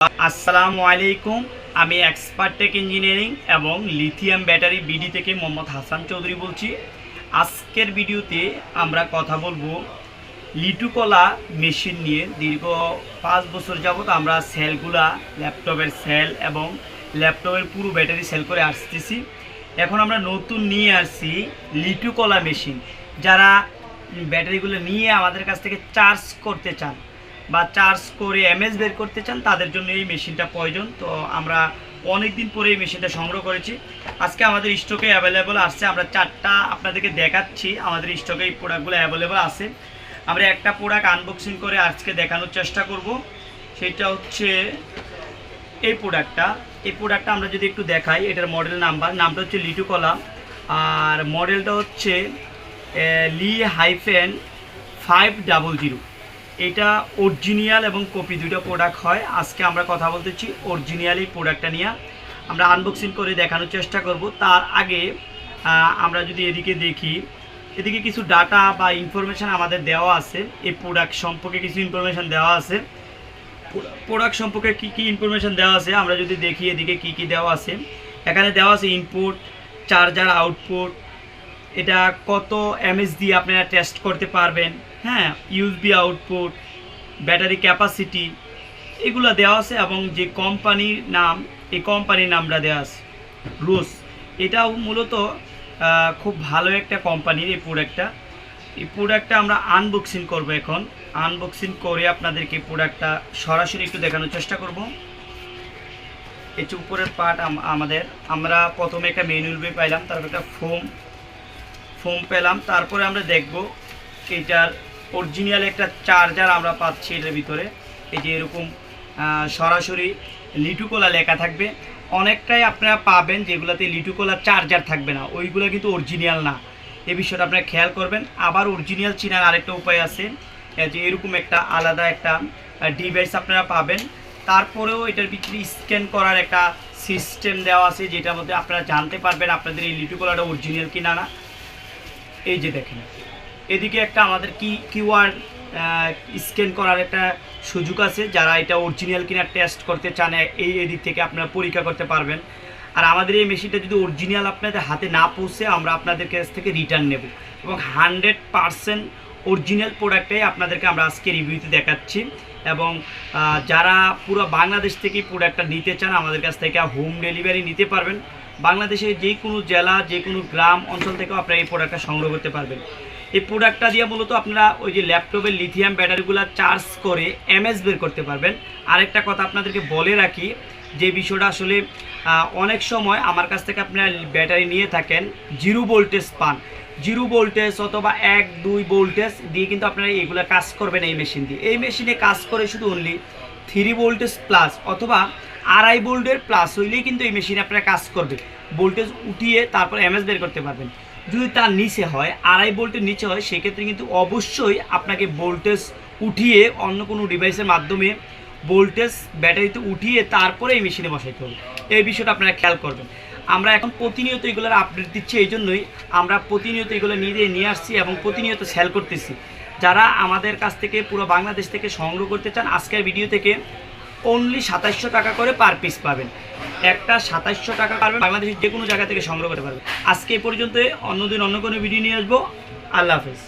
আসসালামু আলাইকুম, আমি এক্সপার্ট টেক ইঞ্জিনিয়ারিং এবং লিথিয়াম ব্যাটারি বিডি থেকে মোহাম্মদ হাসান চৌধুরী বলছি। আজকের ভিডিওতে আমরা কথা বলব লিটুকলা মেশিন নিয়ে। দীর্ঘ পাঁচ বছর যাবত আমরা সেলগুলা ল্যাপটপের সেল এবং ল্যাপটপের পুরো ব্যাটারি সেল করে আসতেছি। এখন আমরা নতুন নিয়ে আসছি লিটুকলা মেশিন যারা ব্যাটারিগুলো নিয়ে আমাদের কাছ থেকে চার্জ করতে চান বা চার্জ করে এমএস বের করতে চান, তাদের জন্য এই মেশিনটা প্রয়োজন। তো আমরা অনেক দিন পরে এই মেশিনটা সংগ্রহ করেছি। আজকে আমাদের স্টকে অ্যাভেলেবল আসছে। আমরা চারটা আপনাদেরকে দেখাচ্ছি। আমাদের স্টকে এই প্রোডাক্টগুলো অ্যাভেলেবল আছে। আমরা একটা প্রোডাক্ট আনবক্সিং করে আজকে দেখানোর চেষ্টা করব। সেটা হচ্ছে এই প্রোডাক্টটা এই প্রোডাক্টটা আমরা যদি একটু দেখাই, এটার মডেল নাম্বার নামটা হচ্ছে লিটু কলা। আর মডেলটা হচ্ছে Li hyphen five double zero এটা অরিজিনাল এবং কপি দুটো প্রোডাক্ট হয়। আজকে আমরা কথা বলতেছি অরিজিনাল এই প্রোডাক্টটা নিয়ে। আমরা আনবক্সিং করে দেখানোর চেষ্টা করব। তার আগে আমরা যদি এদিকে দেখি, এদিকে কিছু ডাটা বা ইনফরমেশান আমাদের দেওয়া আছে। এই প্রোডাক্ট সম্পর্কে কিছু ইনফরমেশান দেওয়া আছে। প্রোডাক্ট সম্পর্কে কি কি ইনফরমেশান দেওয়া আছে? আমরা যদি দেখি এদিকে কি কি দেওয়া আছে। এখানে দেওয়া আছে ইনপুট চার্জার আউটপুট এটা কত এমএস দিয়ে আপনারা টেস্ট করতে পারবেন হ্যাঁ? ইউএসবি আউটপুট ব্যাটারি ক্যাপাসিটি এগুলো দেওয়া আছে এবং যে কোম্পানির নাম, এই কোম্পানির নামটা দেওয়া আছে রুস এটাও মূলত খুব ভালো একটা কোম্পানির এই প্রোডাক্টটা এই প্রোডাক্টটা আমরা আনবক্সিং করব এখন। আনবক্সিং করে আপনাদেরকে প্রোডাক্টটা সরাসরি একটু দেখানোর চেষ্টা করব। যে উপরের পার্ট আমাদের, আমরা প্রথমে একটা ম্যানুয়াল বই পাইলাম, তারপর একটা ফোম ফোম পেলাম, তারপরে আমরা দেখব এটার অরিজিনাল একটা চার্জার আমরা পাচ্ছি এটার ভিতরে। এই যে এরকম সরাসরি লিটুকোলা লেখা থাকবে। অনেকটাই আপনারা পাবেন যেগুলোতে লিটুকোলা চার্জার থাকবে না, ওইগুলো কিন্তু অরিজিনাল না। এই বিষয়টা আপনারা খেয়াল করবেন। আবার অরিজিনাল চিনার আরেকটা উপায় আছে যে এরকম একটা আলাদা একটা ডিভাইস আপনারা পাবেন। তারপরেও এটার ভিতরে স্ক্যান করার একটা সিস্টেম দেওয়া আছে, যেটার মধ্যে আপনারা জানতে পারবেন আপনাদের এই লিটুকোলাটা অরিজিনাল কিনা না। এই যে দেখেন, এদিকে একটা আমাদের কি, কিউআর স্ক্যান করার একটা সুযোগ আছে, যারা এটা অরিজিনাল কিনা টেস্ট করতে চান এই এদিক থেকে আপনারা পরীক্ষা করতে পারবেন। আর আমাদের এই মেশিনটা যদি অরিজিনাল আপনাদের হাতে না পৌঁছে, আমরা আপনাদের কাছ থেকে রিটার্ন নেব। এবং হান্ড্রেড পারসেন্ট অরিজিনাল প্রোডাক্টটাই আপনাদেরকে আমরা আজকে রিভিউতে দেখাচ্ছি। এবং যারা পুরো বাংলাদেশ থেকে প্রোডাক্টটা নিতে চান, আমাদের কাছ থেকে হোম ডেলিভারি নিতে পারবেন। বাংলাদেশের যে কোনো জেলা, যে কোনো গ্রাম, অঞ্চল থেকেও আপনারা এই প্রোডাক্টটা সংগ্রহ করতে পারবেন। এই প্রোডাক্টটা দিয়ে মূলত আপনারা ওই যে ল্যাপটপের লিথিয়াম ব্যাটারিগুলো চার্জ করে এমএস বের করতে পারবেন। আরেকটা কথা আপনাদেরকে বলে রাখি, যে বিষয়টা আসলে অনেক সময় আমার কাছ থেকে আপনারা ব্যাটারি নিয়ে থাকেন জিরো ভোল্টেজ পান। জিরো ভোল্টেজ অথবা এক, দুই ভোল্টেজ দিয়ে কিন্তু আপনারা এগুলো কাজ করবেন এই মেশিন দিয়ে। এই মেশিনে কাজ করে শুধু অনলি থ্রি ভোল্টেজ প্লাস অথবা আড়াই ভোল্টের প্লাস হইলেই কিন্তু এই মেশিনে আপনার কাজ করবে। ভোল্টেজ উঠিয়ে তারপর এমএস বের করতে পারবেন। যদি তার নিচে হয়, আড়াই ভোল্টের নিচে হয়, সেক্ষেত্রে কিন্তু অবশ্যই আপনাকে ভোল্টেজ উঠিয়ে অন্য কোনো ডিভাইসের মাধ্যমে ভোল্টেজ ব্যাটারিতে উঠিয়ে তারপরে এই মেশিনে বসাইতে হবে। এই বিষয়টা আপনারা খেয়াল করবেন। আমরা এখন প্রতিনিয়ত এগুলোর আপডেট দিচ্ছি, এই জন্যই আমরা প্রতিনিয়ত এগুলো নিয়ে নিয়ে আসছি এবং প্রতিনিয়ত সেল করতেছি। যারা আমাদের কাছ থেকে পুরো বাংলাদেশ থেকে সংগ্রহ করতে চান, আজকের ভিডিও থেকে অনলি সাতাশশো টাকা করে পার পিস পাবেন। একটা সাতাশশো টাকা পারবেন বাংলাদেশের যে কোনো জায়গা থেকে সংগ্রহ করতে পারবেন। আজকে এই পর্যন্ত অন্যদিন অন্য কোনো ভিডিও নিয়ে আসব। আল্লাহ হাফেজ।